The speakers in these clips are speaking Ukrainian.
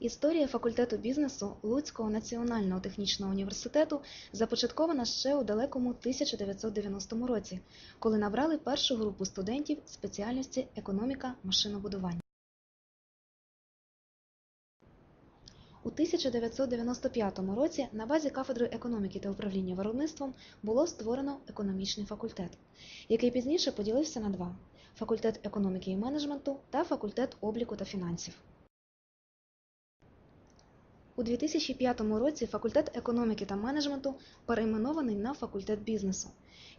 Історія факультету бізнесу Луцького національного технічного університету започаткована ще у далекому 1990 році, коли набрали першу групу студентів спеціальності економіка машинобудування. У 1995 році на базі кафедри економіки та управління виробництвом було створено економічний факультет, який пізніше поділився на два: факультет економіки і менеджменту та факультет обліку та фінансів. У 2005 році факультет економіки та менеджменту перейменований на факультет бізнесу,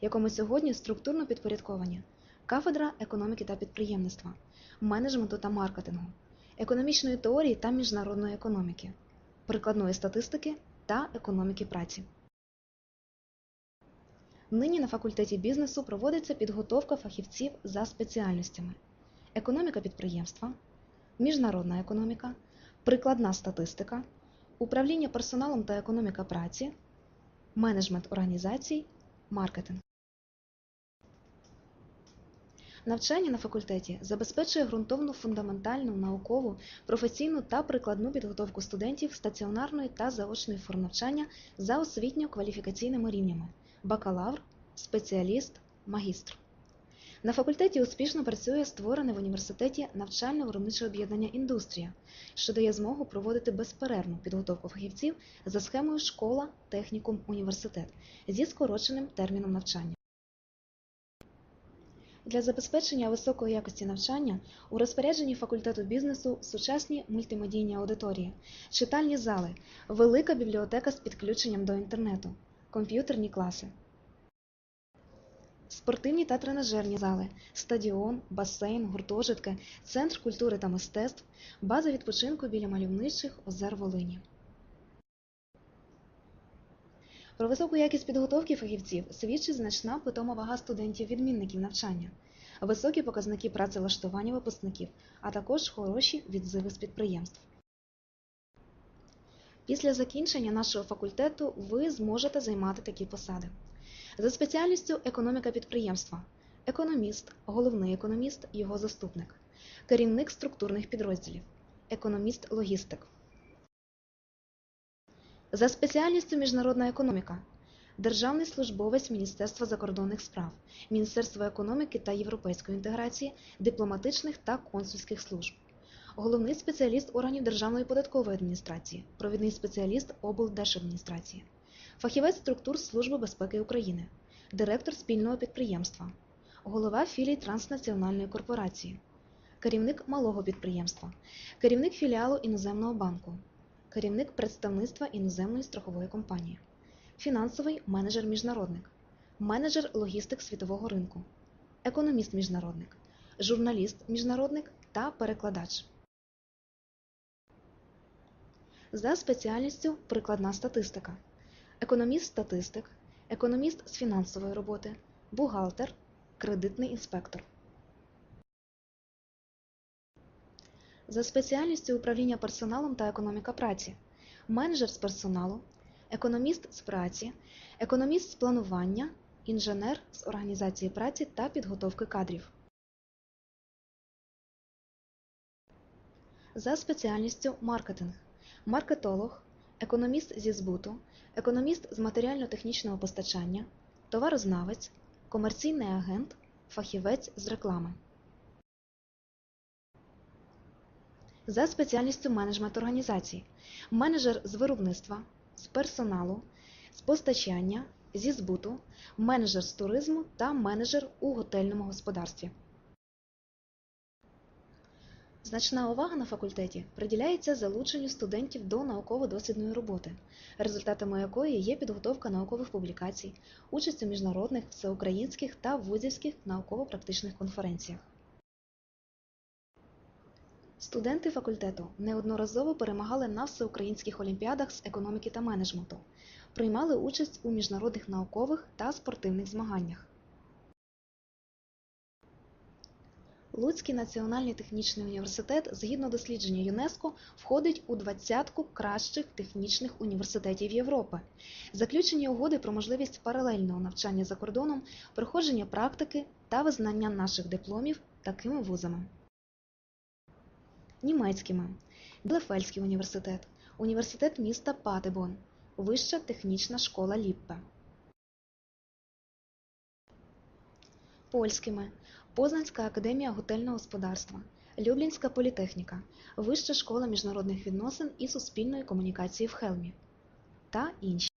якому сьогодні структурно підпорядковані кафедра економіки та підприємництва, менеджменту та маркетингу, економічної теорії та міжнародної економіки, прикладної статистики та економіки праці. Нині на факультеті бізнесу проводиться підготовка фахівців за спеціальностями: економіка підприємства, міжнародна економіка, прикладна статистика, управління персоналом та економіка праці, менеджмент організацій, маркетинг. Навчання на факультеті забезпечує ґрунтовну фундаментальну наукову, професійну та прикладну підготовку студентів стаціонарної та заочної форм навчання за освітньо-кваліфікаційними рівнями бакалавр, спеціаліст, магістр. На факультеті успішно працює створене в університеті навчально-виробниче об'єднання індустрія, що дає змогу проводити безперервну підготовку фахівців за схемою школа, технікум, університет зі скороченим терміном навчання. Для забезпечення високої якості навчання у розпорядженні факультету бізнесу сучасні мультимедійні аудиторії, читальні зали, велика бібліотека з підключенням до інтернету, комп'ютерні класи, спортивні та тренажерні зали, стадіон, басейн, гуртожитки, центр культури та мистецтв, база відпочинку біля мальовничих озер Волині. Про високу якість підготовки фахівців свідчить значна питома вага студентів-відмінників навчання, високі показники працевлаштування випускників, а також хороші відзиви з підприємств. Після закінчення нашого факультету ви зможете займати такі посади. За спеціальністю економіка підприємства, економіст, головний економіст, його заступник, керівник структурних підрозділів, економіст-логістик. За спеціальністю міжнародна економіка, державний службовець Міністерства закордонних справ, Міністерства економіки та європейської інтеграції, дипломатичних та консульських служб, головний спеціаліст органів Державної податкової адміністрації, провідний спеціаліст облдержадміністрації, фахівець структур Служби безпеки України, директор спільного підприємства, голова філії транснаціональної корпорації, керівник малого підприємства, керівник філіалу іноземного банку керівник представництва іноземної страхової компанії, фінансовий менеджер-міжнародник, менеджер логістик світового ринку, економіст-міжнародник, журналіст-міжнародник та перекладач. За спеціальністю прикладна статистика, економіст-статистик, економіст з фінансової роботи, бухгалтер, кредитний інспектор. За спеціальністю управління персоналом та економіка праці, менеджер з персоналу, економіст з праці, економіст з планування, інженер з організації праці та підготовки кадрів. За спеціальністю маркетинг, маркетолог, економіст зі збуту, економіст з матеріально-технічного постачання, товарознавець, комерційний агент, фахівець з реклами. за спеціальністю менеджмент організацій, менеджер з виробництва, з персоналу, з постачання, зі збуту, менеджер з туризму та менеджер у готельному господарстві. Значна увага на факультеті приділяється залученню студентів до науково-дослідної роботи, результатами якої є підготовка наукових публікацій, участь у міжнародних, всеукраїнських та вузівських науково-практичних конференціях. Студенти факультету неодноразово перемагали на всеукраїнських олімпіадах з економіки та менеджменту, приймали участь у міжнародних наукових та спортивних змаганнях. Луцький національний технічний університет згідно дослідження ЮНЕСКО входить у двадцятку кращих технічних університетів Європи. Заключені угоди про можливість паралельного навчання за кордоном, проходження практики та визнання наших дипломів такими вузами. німецькими, Білефельдський університет, університет міста Патебон, Вища технічна школа Ліппе. Польськими Познанська академія готельного господарства, Люблінська політехніка, Вища школа міжнародних відносин і суспільної комунікації в Хелмі та інші.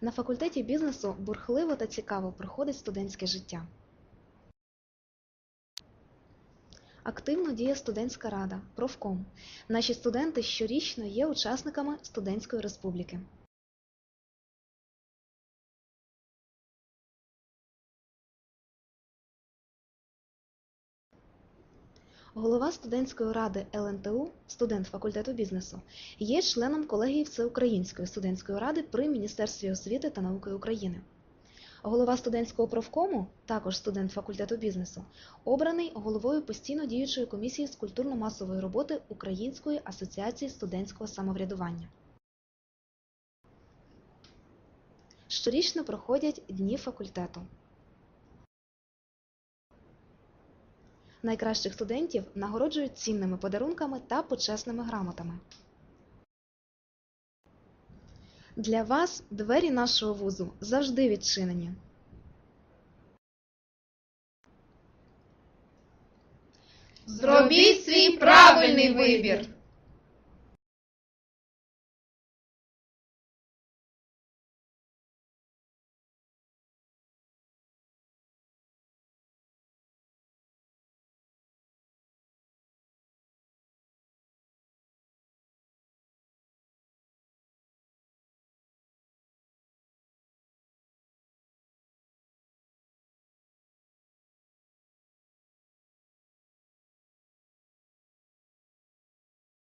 На факультеті бізнесу бурхливо та цікаво проходить студентське життя. Активно діє студентська рада, профком. Наші студенти щорічно є учасниками студентської республіки. Голова студентської ради ЛНТУ, студент факультету бізнесу, є членом колегії Всеукраїнської студентської ради при Міністерстві освіти та науки України. Голова студентського профкому, також студент факультету бізнесу, обраний головою постійно діючої комісії з культурно-масової роботи Української асоціації студентського самоврядування. Щорічно проходять дні факультету. Найкращих студентів нагороджують цінними подарунками та почесними грамотами. Для вас двері нашого вузу завжди відчинені. Зробіть свій правильний вибір.